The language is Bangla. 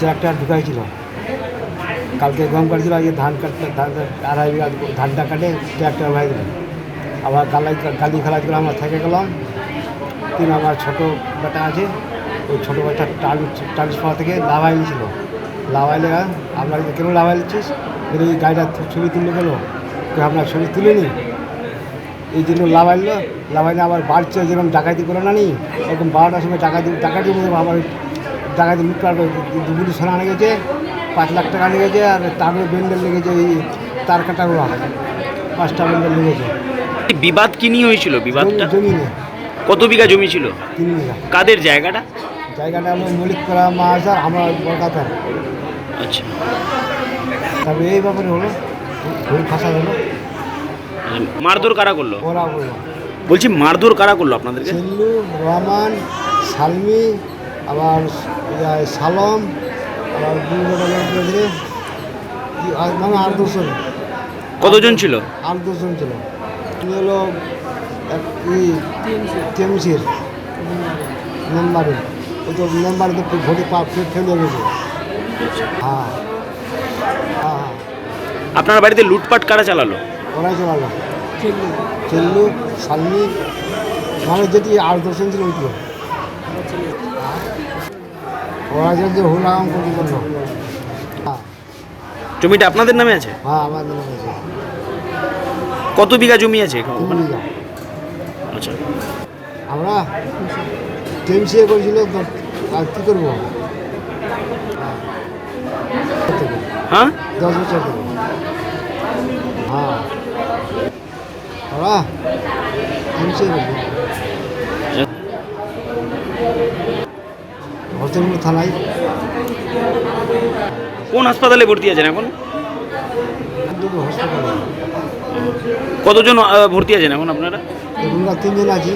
ট্রাক্টর ঢুকাইছিল কালকে গম কাটছিল আজকে ধান কাটতে, ধান আড়াই বিঘা ধানটা কাটে, ট্রাক্টর ভাই দিল। আবার গালাই, গালি খেলা করে আমরা থেকে গেলাম। তিন আমার ছোটো বেটা আছে, ওই ছোটো বাচ্চা ট্রান্সফার থেকে লাভাই নিয়েছিল লাভাইলে আমরা কেন লাভাই নিচ্ছিস এই গাড়িটা ছবি তুললে গেলো কেউ আমরা ছবি তুলে নিই এই জন্য লাভাইলো লাভাইলে আবার বাড়ছে, যেরকম ডাকাতি করে না নি এরকম বারোটার সময় ডাকাতি ডাকাতি মতো আবার লুটপাট করে দুপুরি সোনা আনে গেছে পাঁচ লাখ টাকা নিয়ে গেছে আর তারপরে বেন্ডেল লেগেছে এই তার কাটাগুলো পাঁচটা বেন্ডেল লেগেছে। বিবাদ কি নিয়ে হয়েছিল বিবাদটা? জমি- কত বিঘা জমি ছিল? তিন বিঘা। কাদের জায়গাটা? জায়গাটা হলো মলিকপাড়া মাছ আর আমরা কলকাতার আচ্ছা। তারপরে এই ব্যাপারে হলো ফাঁসা হলো। মারধর কারা করল? ওরা বলছি মারধর কারা করল আপনাদেরকে? রহমান সালমি আবার সালম আবার মানে আট দশজন। কতজন ছিল? আট দশজন ছিল। হলো টিএমসির মেম্বারে। ওই তো মেম্বারে তো ভোটে ফেলে গেছে। হ্যাঁ হ্যাঁ হ্যাঁ। আপনার বাড়িতে লুটপাট কারা চালালো? ওরাই চালালো। চেল্লু সালমি মানে যেটি আট দশজন ছিল ওইগুলো ওরা যে হুলাম করে করল জমিটা আপনাদের নামে আছে? হ্যাঁ মনে হয়েছে কত বিঘা জমি আছে তিন বিঘা। আচ্ছা। আমরা করেছিল তো আর কী করব? হ্যাঁ। দশ বছর থেকে হ্যাঁ। ওরা টেমসিয়ে করব হরতরপুর থানায়। কোন হাসপাতালে ভর্তি আছেন এখন? দুটো কতজন আহ, ভর্তি আছেন এখন আপনারা? এখন তিনজন আছি।